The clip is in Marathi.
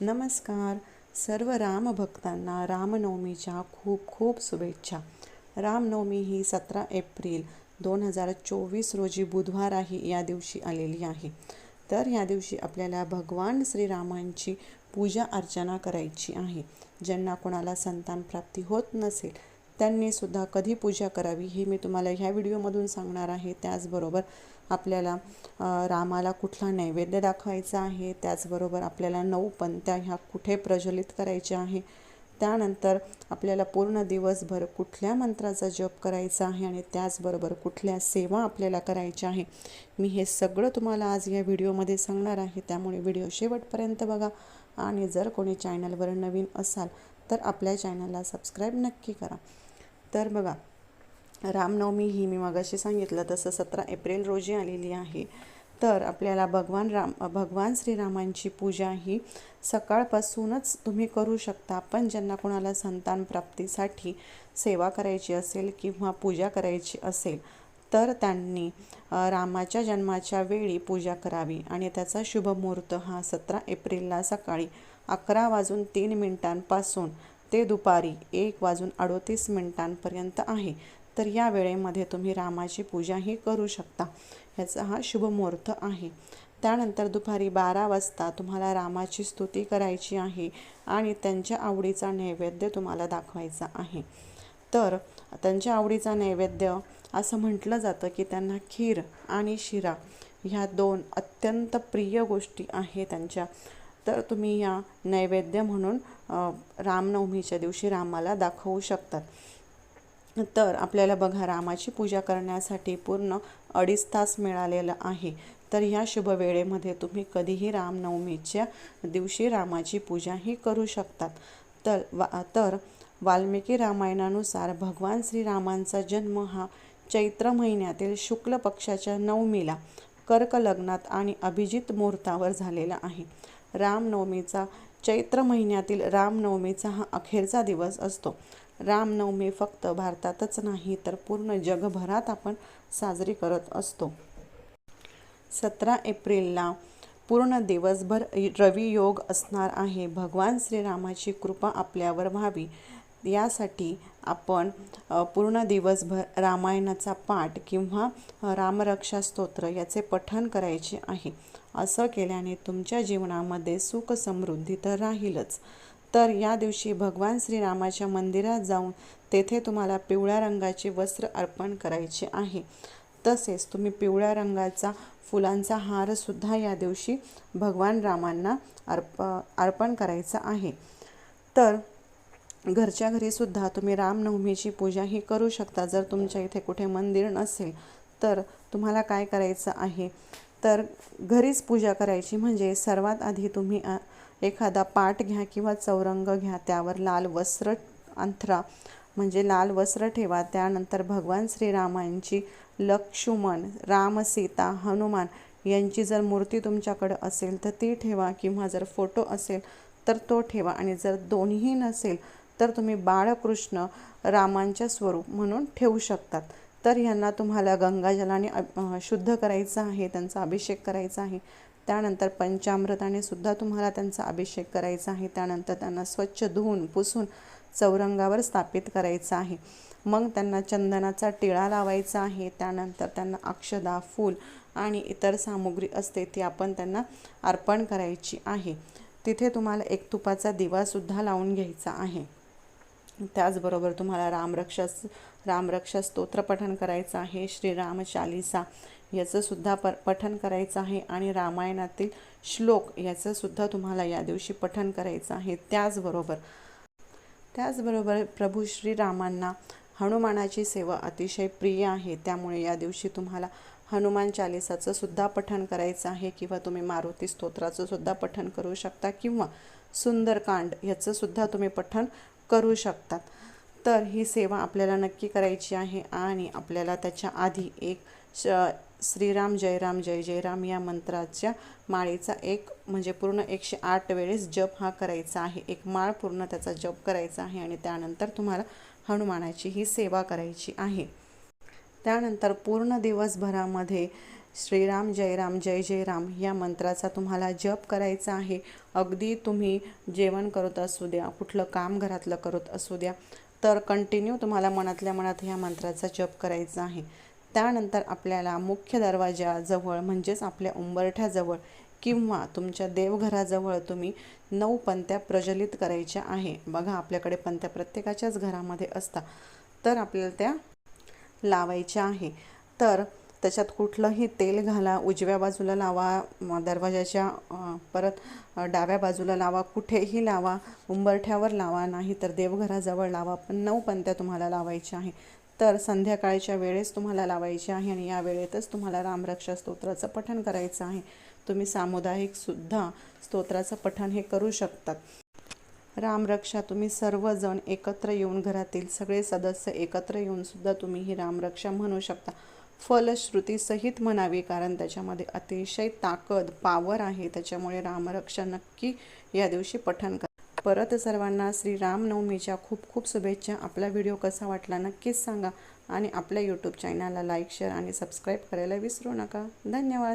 नमस्कार. सर्व रामभक्तांना रामनवमीच्या खूप खूप शुभेच्छा. रामनवमी ही सतरा एप्रिल दोन हजार चोवीस रोजी बुधवार आहे या दिवशी आलेली आहे. तर या दिवशी आपल्याला भगवान श्रीरामांची पूजा अर्चना करायची आहे. ज्यांना कोणाला संतान प्राप्ती होत नसेल त्यांनी सुद्धा कधी पूजा करावी हे मी तुम्हाला ह्या व्हिडिओमधून सांगणार आहे. त्याचबरोबर आपल्याला रामाला कुठला नैवेद्य दाखवायचा आहे त्याचबरोबर आपल्याला नऊ पंत्या ह्या कुठे प्रज्वलित करायच्या आहे त्यानंतर आपल्याला पूर्ण दिवसभर कुठल्या मंत्राचा जप करायचा आहे आणि त्याचबरोबर कुठल्या सेवा आपल्याला करायच्या आहे मी हे सगळं तुम्हाला आज या व्हिडिओमध्ये सांगणार आहे. त्यामुळे व्हिडिओ शेवटपर्यंत बघा आणि जर कोणी चॅनलवर नवीन असाल तर आपल्या चॅनलला सबस्क्राईब नक्की करा. तर बघा रामनवमी ही मी मगाशी सांगितलं तसं सतरा एप्रिल रोजी आलेली आहे. तर आपल्याला भगवान राम भगवान श्रीरामांची पूजा ही सकाळपासूनच तुम्ही करू शकता. पण ज्यांना कोणाला संतान प्राप्तीसाठी सेवा करायची असेल किंवा पूजा करायची असेल तर त्यांनी रामाच्या जन्माच्या वेळी पूजा करावी. आणि त्याचा शुभ मुहूर्त हा सतरा एप्रिलला सकाळी अकरा वाजून तीन मिनिटांपासून ते दुपारी एक वाजून अडोतीस मिनिटांपर्यंत आहे. तर या वेळेमध्ये तुम्ही रामाची पूजाही करू शकता. ह्याचा हा शुभमुहूर्त आहे. त्यानंतर दुपारी बारा वाजता तुम्हाला रामाची स्तुती करायची आहे आणि त्यांच्या आवडीचा नैवेद्य तुम्हाला दाखवायचा आहे. तर त्यांच्या आवडीचा नैवेद्य असं म्हटलं जातं की त्यांना खीर आणि शिरा ह्या दोन अत्यंत प्रिय गोष्टी आहे त्यांच्या. तर तुम्ही या नैवेद्य म्हणून रामनवमीच्या दिवशी रामाला दाखवू शकतात. तर आपल्याला बघा रामाची पूजा करण्यासाठी पूर्ण अडीच तास मिळालेलं आहे. तर ह्या शुभ वेळेमध्ये तुम्ही कधीही रामनवमीच्या दिवशी रामाची पूजाही करू शकतात. तर वा तर वाल्मिकी रामायणानुसार भगवान श्रीरामांचा जन्म हा चैत्र महिन्यातील शुक्ल पक्षाच्या नवमीला कर्क लग्नात आणि अभिजित मुहूर्तावर झालेला आहे. रामनवमीचा चैत्र महिन्यातील रामनवमीचा हा अखेरचा दिवस असतो. रामनवमी फक्त भारतातच नाही तर पूर्ण जगभरात आपण साजरी करत असतो. सतरा एप्रिलला पूर्ण दिवसभर रवी योग असणार आहे. भगवान श्रीरामाची कृपा आपल्यावर व्हावी. यासाठी आपण पूर्ण दिवसभर रामायणाचा पाठ किंवा रामरक्षा स्तोत्र याचे पठण करायचे आहे. असं केल्याने तुमच्या जीवनामध्ये सुख समृद्धी तर राहीलच. तर या दिवशी भगवान श्रीरामाच्या मंदिरात जाऊन तेथे तुम्हाला पिवळ्या रंगाचे वस्त्र अर्पण करायचे आहे. तसेच तुम्ही पिवळ्या रंगाचा फुलांचा हारसुद्धा या दिवशी भगवान रामांना अर्प अर्पण करायचा आहे. तर घरच्या घरीसुद्धा तुम्ही रामनवमीची पूजा ही करू शकता जर तुमच्या इथे कुठे मंदिर नसेल. तर तुम्हाला काय करायचं आहे? तर घरीच पूजा करायची म्हणजे सर्वात आधी तुम्ही एखादा पाट घ्या किंवा चौरंग घ्या त्यावर लाल वस्त्र अंथरा म्हणजे लाल वस्त्र ठेवा. त्यानंतर भगवान श्रीरामांची लक्ष्मण राम सीता हनुमान यांची जर मूर्ती तुमच्याकडं असेल तर ती ठेवा किंवा जर फोटो असेल तर तो ठेवा. आणि जर दोन्ही नसेल तर तुम्ही बाळकृष्ण रामांच्या स्वरूप म्हणून ठेवू शकतात. तर ह्यांना तुम्हाला गंगाजलाने शुद्ध करायचं आहे त्यांचा अभिषेक करायचा आहे. त्यानंतर पंचामृताने सुद्धा तुम्हाला त्यांचा अभिषेक करायचा आहे. त्यानंतर त्यांना स्वच्छ धुवून पुसून चौरंगावर स्थापित करायचं आहे. मग त्यांना चंदनाचा टिळा लावायचा आहे. त्यानंतर त्यांना अक्षदा फूल आणि इतर सामुग्री असते ती आपण त्यांना अर्पण करायची आहे. तिथे तुम्हाला एक तुपाचा दिवासुद्धा लावून घ्यायचा आहे. त्याचबरोबर तुम्हाला रामरक्षा रामरक्षा स्तोत्र पठण करायचं आहे श्रीराम चालिसा याचं सुद्धा प पठण करायचं आहे आणि रामायणातील श्लोक याचं सुद्धा तुम्हाला या दिवशी पठण करायचं आहे. त्याचबरोबर त्याचबरोबर प्रभू श्रीरामांना हनुमानाची सेवा अतिशय प्रिय आहे. त्यामुळे या दिवशी तुम्हाला हनुमान चालिसाचं सुद्धा पठण करायचं आहे किंवा तुम्ही मारुती स्तोत्राचं सुद्धा पठण करू शकता किंवा सुंदरकांड याचं सुद्धा तुम्ही पठण करू शकतात. तर ही सेवा आपल्याला नक्की करायची आहे आणि आपल्याला त्याच्या आधी एक श श्रीराम जयराम जय जयराम या मंत्राच्या माळेचा एक म्हणजे पूर्ण एकशे आठ वेळेस जप हा करायचा आहे. एक माळ पूर्ण त्याचा जप करायचा आहे आणि त्यानंतर तुम्हाला हनुमानाची ही सेवा करायची आहे. त्यानंतर पूर्ण दिवसभरामध्ये श्रीराम जय राम जय जय राम या मंत्राचा तुम्हाला जप करायचा आहे. अगदी तुम्ही जेवण करत असू द्या कुठलं काम घरातलं करत असू द्या तर कंटिन्यू तुम्हाला मनातल्या मनात ह्या मंत्राचा जप करायचा आहे. त्यानंतर आपल्याला मुख्य दरवाजाजवळ म्हणजेच आपल्या उंबरठ्याजवळ किंवा तुमच्या देवघराजवळ तुम्ही नऊ पंत्या प्रज्वलित करायच्या आहे. बघा आपल्याकडे पंत्या प्रत्येकाच्याच घरामध्ये असतात तर आपल्याला त्या लावायच्या आहे. तर त्याच्यात कुठलंही तेल घाला उजव्या बाजूला लावा दरवाजाच्या परत डाव्या बाजूला लावा कुठेही लावा उंबरठ्यावर लावा नाही तर देवघराजवळ लावा पण नऊ पंत्या तुम्हाला लावायच्या आहे. तर संध्याकाळच्या वेळेस तुम्हाला लावायची आहे आणि या वेळेतच तुम्हाला रामरक्षा स्तोत्राचं पठण करायचं आहे. तुम्ही सामुदायिकसुद्धा स्तोत्राचं पठण हे करू शकतात. रामरक्षा तुम्ही सर्वजण एकत्र येऊन घरातील सगळे सदस्य एकत्र येऊन सुद्धा तुम्ही ही रामरक्षा म्हणू शकता. फलश्रुतीसहित म्हणावी कारण त्याच्यामध्ये अतिशय ताकद पावर आहे. त्याच्यामुळे रामरक्षा नक्की या दिवशी पठण करा. परत सर्वांना श्री रामनवमीच्या खूप खूप शुभेच्छा. आपला व्हिडिओ कसा वाटला नक्कीच सांगा. आणि आपल्या यूट्यूब चॅनलला लाईक शेअर आणि सबस्क्राईब करायला विसरू नका. धन्यवाद.